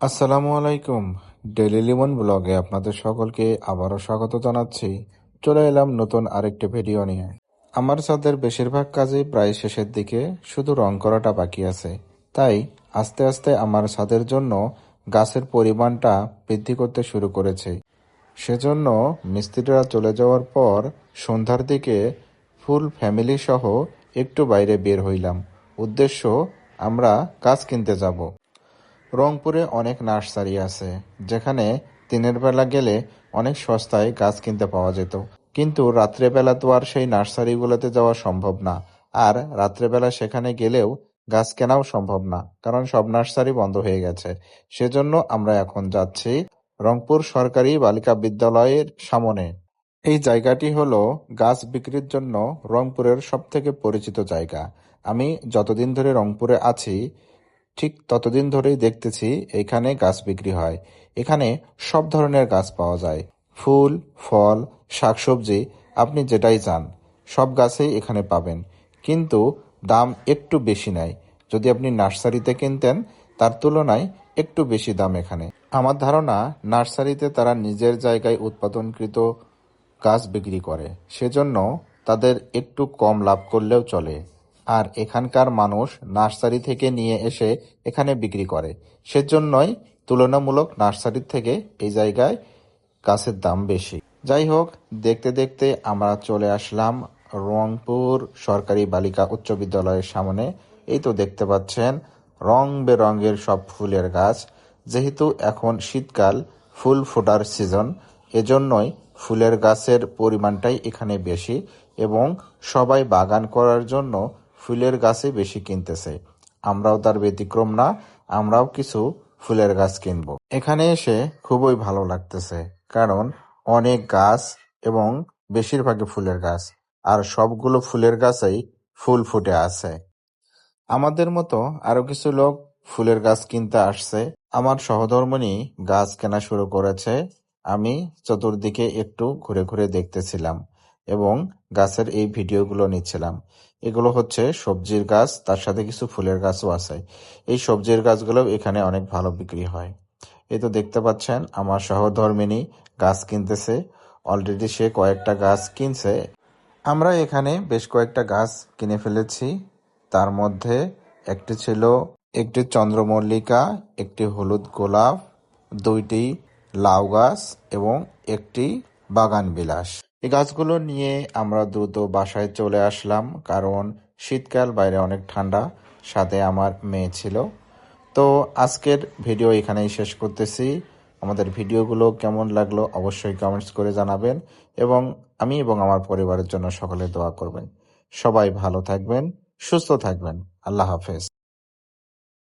আসসালামু আলাইকুম। ডেলি লিমন ব্লগে আপনাদের সকলকে আবারও স্বাগত জানাচ্ছি। চলে এলাম নতুন আরেকটি ভিডিও নিয়ে। আমার ছাদের বেশিরভাগ কাজই প্রায় শেষের দিকে, শুধু রং করাটা বাকি আছে। তাই, আস্তে আস্তে আমার ছাদের জন্য গাছের পরিমাণটা বৃদ্ধি করতে শুরু করেছে। সেজন্য মিস্ত্রিরা চলে যাওয়ার পর সন্ধ্যার দিকে ফুল ফ্যামিলি সহ একটু বাইরে বের হইলাম। উদ্দেশ্য, আমরা গাছ কিনতে যাব। রংপুরে অনেক নার্সারি আছে, যেখানে দিনের বেলা গেলে অনেক সস্তায় গাছ কিনতে পাওয়া যেত। কিন্তু রাত্রেবেলা তো আর সেই নার্সারিগুলোতে যাওয়া সম্ভব না, আর রাত্রেবেলা সেখানে গেলেও গাছ কেনাও সম্ভব না, কারণ সব নার্সারি বন্ধ হয়ে গেছে। সেজন্য আমরা এখন যাচ্ছি রংপুর সরকারি বালিকা বিদ্যালয়ের সামনে। এই জায়গাটি হলো গাছ বিক্রির জন্য রংপুরের সবথেকে পরিচিত জায়গা। আমি যতদিন ধরে রংপুরে আছি ঠিক ততদিন ধরেই দেখতেছি এখানে গাছ বিক্রি হয়। এখানে সব ধরনের গাছ পাওয়া যায়। ফুল, ফল, শাকসবজি, আপনি যেটাই চান, সব গাছেই এখানে পাবেন। কিন্তু দাম একটু বেশি নেয়। যদি আপনি নার্সারিতে কিনতেন, তার তুলনায় একটু বেশি দাম এখানে। আমার ধারণা, নার্সারিতে তারা নিজের জায়গায় উৎপাদনকৃত গাছ বিক্রি করে। সেজন্য তাদের একটু কম লাভ করলেও চলে। আর এখানকার মানুষ নার্সারি থেকে নিয়ে এসে এখানে বিক্রি করে। সেজন্যই তুলনামূলক নার্সারির থেকে এই জায়গায় গাছের দাম বেশি। যাই হোক, দেখতে দেখতে আমরা চলে আসলাম রংপুর সরকারি বালিকা উচ্চ বিদ্যালয়ের সামনে। এই তো দেখতে পাচ্ছেন, রং বেরঙের সব ফুলের গাছ। যেহেতু এখন শীতকাল, ফুল ফোটার সিজন, এজন্যই ফুলের গাছের পরিমাণটাই এখানে বেশি এবং সবাই বাগান করার জন্য ফুলের গাছই বেশি কিনতেছে। আমরাও তার ব্যতিক্রম না, আমরাও কিছু ফুলের গাছ কিনব। এখানে এসে খুবই ভালো লাগতেছে, কারণ অনেক গাছ এবং বেশিরভাগই ফুলের গাছ, আর সবগুলো ফুলের গাছেই ফুল ফুটে আছে। আমাদের মতো আরও কিছু লোক ফুলের গাছ কিনতে আসছে। আমার সহধর্মিণী গাছ কেনা শুরু করেছে। আমি চতুর্দিকে একটু ঘুরে ঘুরে দেখতেছিলাম। এবং গাছের এই ভিডিওগুলো নিচ্ছিলাম। এগুলো হচ্ছে সবজির গাছ, তার সাথে কিছু ফুলের গাছও আছে। এই সবজির গাছগুলো এখানে অনেক ভালো বিক্রি হয়। এই তো দেখতে পাচ্ছেন, আমার সহধর্মিণী গাছ কিনতেছে। অলরেডি সে কয়েকটা গাছ কিনছে। আমরা এখানে বেশ কয়েকটা গাছ কিনে ফেলেছি। তার মধ্যে একটি ছিল একটি চন্দ্রমল্লিকা, একটি হলুদ গোলাপ, দুইটি লাউ গাছ এবং একটি বাগান বিলাস। এই গাছগুলো নিয়ে আমরা দ্রুত বাসায় চলে আসলাম, কারণ শীতকাল বাইরে অনেক ঠান্ডা, সাথে আমার মেয়ে ছিল। তো আজকের ভিডিও এখানেই শেষ করতেছি। আমাদের ভিডিওগুলো কেমন লাগল অবশ্যই কমেন্টস করে জানাবেন, এবং আমি এবং আমার পরিবারের জন্য সকলে দোয়া করবেন। সবাই ভালো থাকবেন, সুস্থ থাকবেন। আল্লাহ হাফেজ।